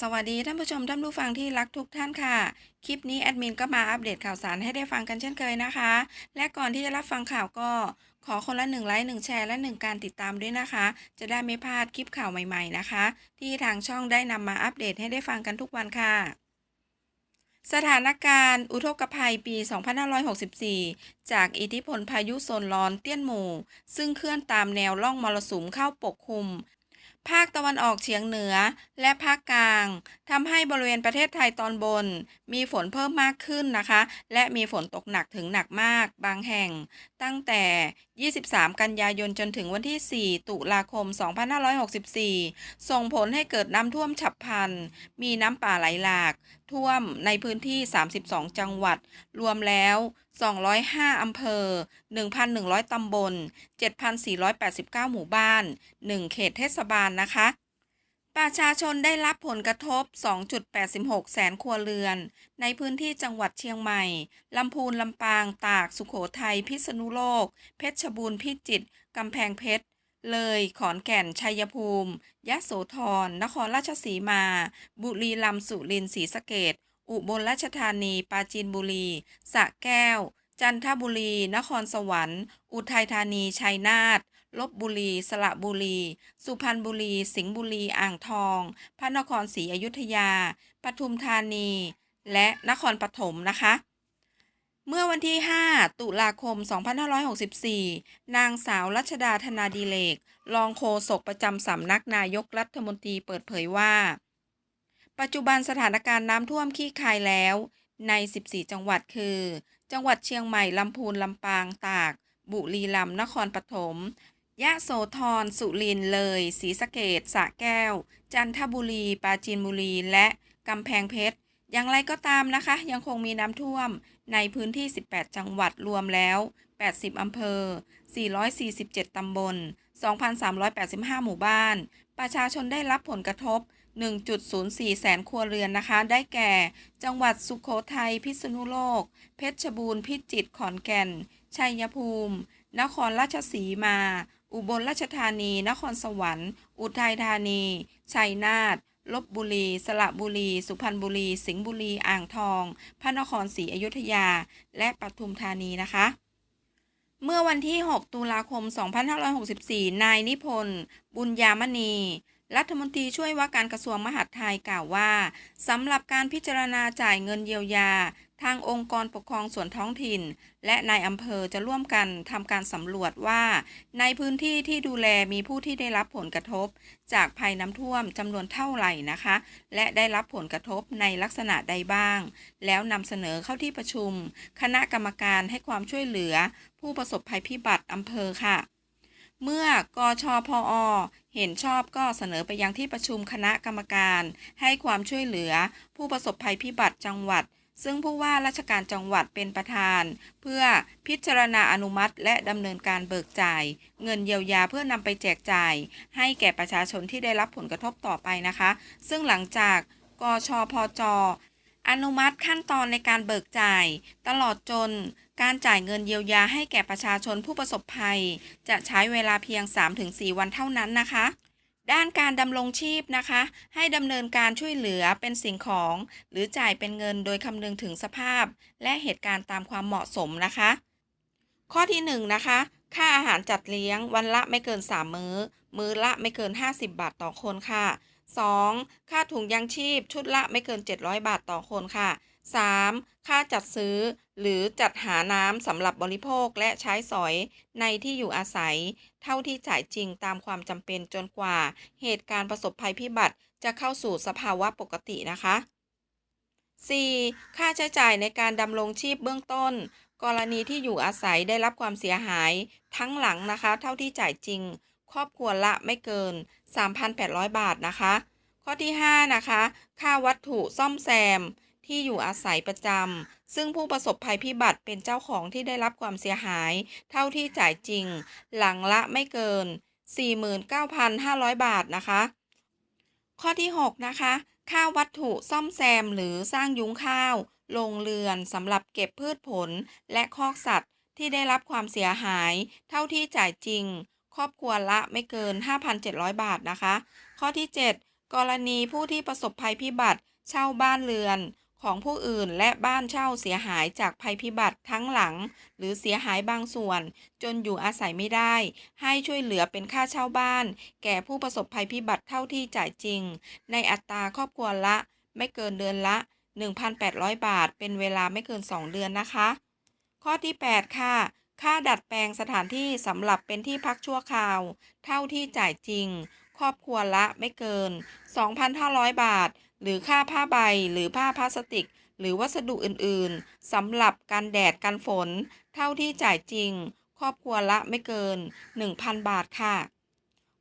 สวัสดีท่านผู้ชมท่านผู้ฟังที่รักทุกท่านค่ะ คลิปนี้แอดมินก็มาอัปเดตข่าวสารให้ได้ฟังกันเช่นเคยนะคะ และก่อนที่จะรับฟังข่าวก็ขอคนละหนึ่งไลค์หนึ่งแชร์และหนึ่งการติดตามด้วยนะคะ จะได้ไม่พลาดคลิปข่าวใหม่ๆนะคะ ที่ทางช่องได้นำมาอัปเดตให้ได้ฟังกันทุกวันค่ะสถานการณ์อุทกภัยปี 2564 จากอิทธิพลพายุโซนร้อนเตี้ยนหมู่ ซึ่งเคลื่อนตามแนวล่องมรสุมเข้าปกคลุม ภาคตะวันออกเฉียงเหนือ และภาคกลางทำให้บริเวณประเทศไทยตอนบน มีฝนเพิ่มมากขึ้นนะคะ และมีฝนตกหนักถึงหนักมากบางแห่ง ตั้งแต่ 23 กันยายนจนถึงวันที่ 4 ตุลาคม 2564 ส่งผลให้เกิดน้ำท่วมฉับพลัน มีน้ำป่าไหลหลาก ท่วมในพื้นที่ 32 จังหวัด รวมแล้ว 205 อำเภอ 1,100 ตำบล 7,489 หมู่บ้าน 1 เขตเทศบาลนะคะ ประชาชนได้รับผลกระทบ 2.86 แสนครัวเรือน ในพื้นที่จังหวัดเชียงใหม่ ลำพูน ลำปาง ตาก สุขโขทัย พิษณุโลก เพชรบูรณ์ พิจิตร กำแพงเพชร เลย ขอนแก่น ชัยภูมิ ยะโสธร นครราชสีมา บุรีรัมย์ สุรินทร์ ศรีสะเกษอุบลราชธานี ปราจีนบุรี สระแก้ว จันทบุรี นครสวรรค์ อุทัยธานี ชัยนาท ลบบุรี สระบุรี สุพรรณบุรี สิงห์บุรี อ่างทอง พระนครศรีอยุธยา ปทุมธานี และนครปฐมนะคะ เมื่อวันที่ 5 ตุลาคม 2564 นางสาวรัชดาธนาดีเลก รองโฆษกประจำสำนักนายกรัฐมนตรีเปิดเผยว่า ปัจจุบันสถานการณ์น้ำท่วมขี้คายแล้วใน 14 จังหวัดคือ จังหวัดเชียงใหม่ ลำพูน ลำปาง ตาก บุรีรัมย์ นครปฐม ยะโสธร สุรินเลย ศรีสะเกษสระแก้ว จันทบุรี ปราจีนบุรี และกำแพงเพชร อย่างไรก็ตามนะคะ ยังคงมีน้ำท่วมในพื้นที่ 18 จังหวัดรวมแล้ว 80 อำเภอ 447 ตำบล 2,385 หมู่บ้าน ประชาชนได้รับผลกระทบ 1.04 แสนครัวเรือนนะคะ ได้แก่ จังหวัดสุโขทัย พิษณุโลก เพชรบูรณ์ พิจิตร ขอนแก่น ชัยภูมิ นครราชสีมา อุบลราชธานี นครสวรรค์ อุทัยธานี ชัยนาท ลบบุรี สระบุรี สุพรรณบุรี สิงห์บุรี อ่างทอง พระนครศรีอยุธยา และปทุมธานีนะคะ เมื่อวันที่ 6 ตุลาคม 2564 นายนิพนธ์ บุญยามณี รัฐมนตรีช่วยว่าการกระทรวงมหาดไทยกล่าวว่าสำหรับการพิจารณาจ่ายเงินเยียวยา ทางองค์กรปกครองส่วนท้องถิ่น และนายอำเภอจะร่วมกันทำการสำรวจว่า ในพื้นที่ที่ดูแลมีผู้ที่ได้รับผลกระทบ จากภัยน้ำท่วมจำนวนเท่าไหร่นะคะ และได้รับผลกระทบในลักษณะใดบ้าง แล้วนำเสนอเข้าที่ประชุม คณะกรรมการให้ความช่วยเหลือ ผู้ประสบภัยพิบัติอำเภอค่ะ เมื่อกชพอเห็นชอบก็เสนอไปยังที่ประชุมคณะกรรมการ ให้ความช่วยเหลือ ผู้ประสบภัยพิบัติจังหวัด ซึ่งผู้ว่าราชการจังหวัดเป็นประธาน เพื่อพิจารณาอนุมัติ และดำเนินการเบิกจ่าย เงินเยียวยาเพื่อนำไปแจกจ่าย ให้แก่ประชาชนที่ได้รับผลกระทบต่อไปนะคะ ซึ่งหลังจากกชพจอนุมัติขั้นตอนในการเบิกจ่าย ตลอดจน การจ่ายเงินเยียวยาให้แก่ประชาชนผู้ประสบภัย จะใช้เวลาเพียง 3-4 วันเท่านั้นนะคะด้านการดำรงชีพนะคะ ให้ดำเนินการช่วยเหลือเป็นสิ่งของ หรือจ่ายเป็นเงินโดยคำนึงถึงสภาพ และเหตุการณ์ตามความเหมาะสมนะคะ ข้อที่1นงนะคะ ค่าอาหารจัดเลี้ยงวันละไม่เกิน 3 มื้อ มื้อละไม่เกิน 50 บาทต่อคนค่ะ 2. ค่าถุงยังชีพชุดละไม่เกิน 700 บาทต่อคนค่ะ 3. ค่าจัดซื้อ หรือจัดหาน้ำสำหรับบริโภคและใช้สอยในที่อยู่อาศัย เท่าที่จ่ายจริงตามความจำเป็นจนกว่า เหตุการณ์ประสบภัยพิบัติจะเข้าสู่สภาวะปกตินะคะ 4. ค่าใช้จ่ายในการดำรงชีพเบื้องต้น กรณีที่อยู่อาศัยได้รับความเสียหาย ทั้งหลังนะคะ เท่าที่จ่ายจริง ครอบครัวละไม่เกิน 3,800 บาทนะคะ ข้อที่ 5 นะคะ ค่าวัตถุซ่อมแซม ที่อยู่อาศัยประจำ ซึ่งผู้ประสบภัยพิบัติเป็นเจ้าของที่ได้รับความเสียหาย เท่าที่จ่ายจริง หลังละไม่เกิน 49,500 บาทนะคะ ข้อที่ 6 นะคะ ค่าวัตถุซ่อมแซมหรือสร้างยุ้งข้าว โรงเรือนสำหรับเก็บพืชผลและคอกสัตว์ที่ได้รับความเสียหาย เท่าที่จ่ายจริง ครอบครัวละไม่เกิน 5,700 บาทนะคะ ข้อที่ 7 กรณีผู้ที่ประสบภัยพิบัติ เช่าบ้านเรือน ของผู้อื่นและบ้านเช่าเสียหายจากภัยพิบัติทั้งหลัง หรือเสียหายบางส่วน จนอยู่อาศัยไม่ได้ ให้ช่วยเหลือเป็นค่าเช่าบ้าน แก่ผู้ประสบภัยพิบัติเท่าที่จ่ายจริง ในอัตราครอบครัวละ ไม่เกินเดือนละ 1,800 บาท เป็นเวลาไม่เกิน 2 เดือนนะคะ ข้อที่ 8 ค่ะ ค่าดัดแปลงสถานที่สำหรับเป็นที่พักชั่วคราว เท่าที่จ่ายจริง ครอบครัวละไม่เกิน 2,500 บาท หรือค่าผ้าใบหรือผ้าพลาสติก หรือวัสดุอื่นๆสำหรับกันแดดกันฝน เท่าที่จ่ายจริง ครอบครัวละไม่เกิน 1,000 บาทค่ะ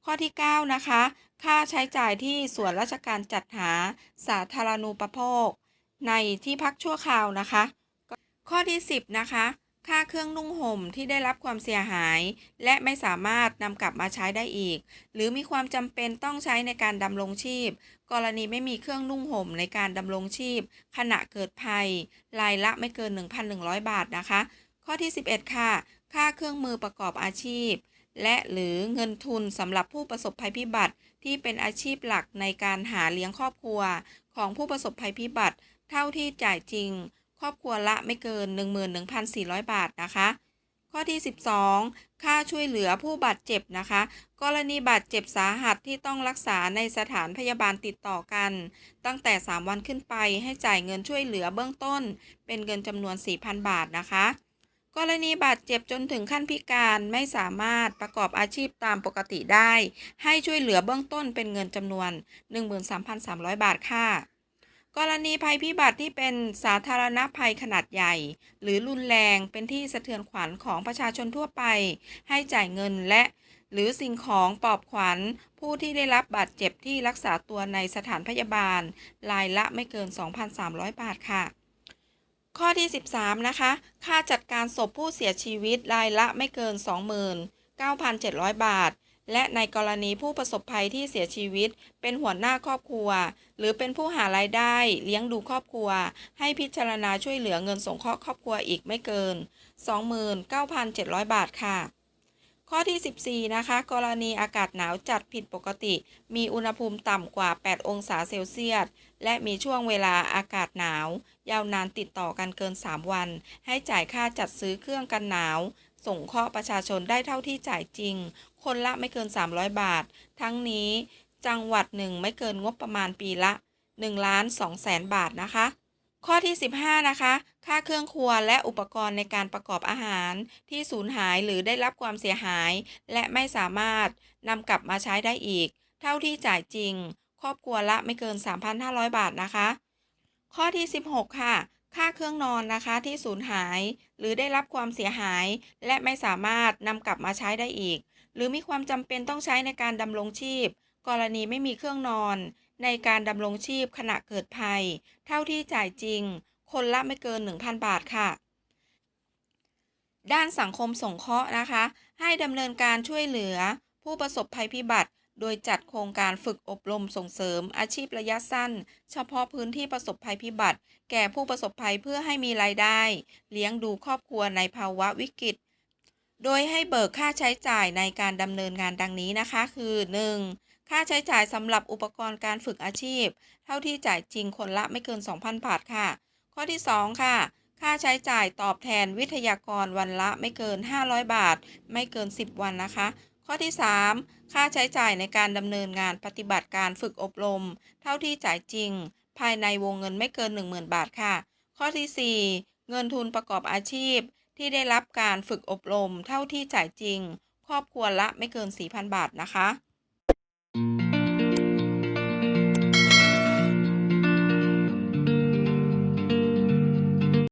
ข้อที่ 9 นะคะ ค่าใช้จ่ายที่ส่วนราชการจัดหาสาธารณูปโภค ในที่พักชั่วคราวนะคะ ข้อที่ 10 นะคะ ค่าเครื่องนุ่งห่มที่ได้รับความเสียหาย และไม่สามารถนำกลับมาใช้ได้อีก หรือมีความจำเป็นต้องใช้ในการดำรงชีพ กรณีไม่มีเครื่องนุ่งห่มในการดำรงชีพ ขณะเกิดภัย รายละไม่เกิน 1,100 บาทนะคะ ข้อที่ 11 ค่ะ ค่าเครื่องมือประกอบอาชีพ และหรือเงินทุนสำหรับผู้ประสบภัยพิบัติ ที่เป็นอาชีพหลักในการหาเลี้ยงครอบครัว ของผู้ประสบภัยพิบัติ เท่าที่จ่ายจริง ครอบครัวละไม่เกิน 11,400 บาทนะคะ ข้อที่ 12 ค่าช่วยเหลือผู้บาดเจ็บนะคะ กรณีบาดเจ็บสาหัสที่ต้องรักษาในสถานพยาบาลติดต่อกัน ตั้งแต่ 3 วันขึ้นไปให้จ่ายเงินช่วยเหลือเบื้องต้น เป็นเงินจำนวน 4,000 บาทนะคะกรณีบาดเจ็บจนถึงขั้นพิการไม่สามารถประกอบอาชีพตามปกติได้ ให้ช่วยเหลือเบื้องต้นเป็นเงินจำนวน 13,300 บาทค่ะ กรณีภัยพิบัติที่เป็นสาธารณภัยขนาดใหญ่ หรือรุนแรงเป็นที่สะเทือนขวัญของประชาชนทั่วไป ให้จ่ายเงินและ หรือสิ่งของปลอบขวัญ ผู้ที่ได้รับบาดเจ็บที่รักษาตัวในสถานพยาบาล รายละไม่เกิน 2,300 บาทค่ะ ข้อที่ 13 นะคะ ค่าจัดการศพผู้เสียชีวิตรายละไม่เกิน29,700 บาท และในกรณีผู้ประสบภัยที่เสียชีวิต เป็นหัวหน้าครอบครัว หรือเป็นผู้หารายได้เลี้ยงดูครอบครัว ให้พิจารณาช่วยเหลือเงินสงเคราะห์ครอบครัวอีกไม่เกิน 29,700 บาทค่ะ ข้อที่ 14 นะคะ กรณีอากาศหนาวจัดผิดปกติ มีอุณหภูมิต่ำกว่า 8 องศาเซลเซียส และมีช่วงเวลาอากาศหนาว ยาวนานติดต่อกันเกิน 3 วัน ให้จ่ายค่าจัดซื้อเครื่องกันหนาว ส่งเคราะประชาชนได้เท่าที่จ่ายจริง คนละไม่เกิน 300 บาท ทั้งนี้จังหวัดหนึ่งไม่เกินงบประมาณปีละ1ล้าน2แสนบาทนะคะ ข้อที่ 15 นะคะ ค่าเครื่องครัวและอุปกรณ์ในการประกอบอาหาร ที่สูญหายหรือได้รับความเสียหาย และไม่สามารถนำกลับมาใช้ได้อีก เท่าที่จ่ายจริง ครอบครัวละไม่เกิน 3,500 บาทนะคะ ข้อที่ 16 ค่ะ ค่าเครื่องนอนนะคะที่สูญหาย หรือได้รับความเสียหาย และไม่สามารถนำกลับมาใช้ได้อีก หรือมีความจำเป็นต้องใช้ในการดำรงชีพ กรณีไม่มีเครื่องนอน ในการดำรงชีพขณะเกิดภัย เท่าที่จ่ายจริง คนละไม่เกิน 1,000 บาทค่ะ ด้านสังคมสงเคราะห์นะคะ ให้ดำเนินการช่วยเหลือ ผู้ประสบภัยพิบัติ โดยจัดโครงการฝึกอบรมส่งเสริมอาชีพระยะสั้น เฉพาะพื้นที่ประสบภัยพิบัติ แก่ผู้ประสบภัยเพื่อให้มีรายได้ เลี้ยงดูครอบครัวในภาวะวิกฤต โดยให้เบิกค่าใช้จ่ายในการดำเนินงานดังนี้นะคะคือ 1. ค่าใช้จ่ายสำหรับอุปกรณ์การฝึกอาชีพ เท่าที่จ่ายจริงคนละไม่เกิน 2,000 บาทค่ะ ข้อที่ 2 ค่ะค่าใช้จ่ายตอบแทนวิทยากรวันละไม่เกิน 500 บาท ไม่เกิน 10 วันนะคะ ข้อที่ 3 ค่าใช้จ่ายในการดำเนินงานปฏิบัติการฝึกอบรม เท่าที่จ่ายจริง ภายในวงเงินไม่เกิน 10,000 บาทค่ะ ข้อที่ 4 เงินทุนประกอบอาชีพ ที่ได้รับการฝึกอบรม เท่าที่จ่ายจริง ครอบครัวละไม่เกิน 4,000 บาทนะคะ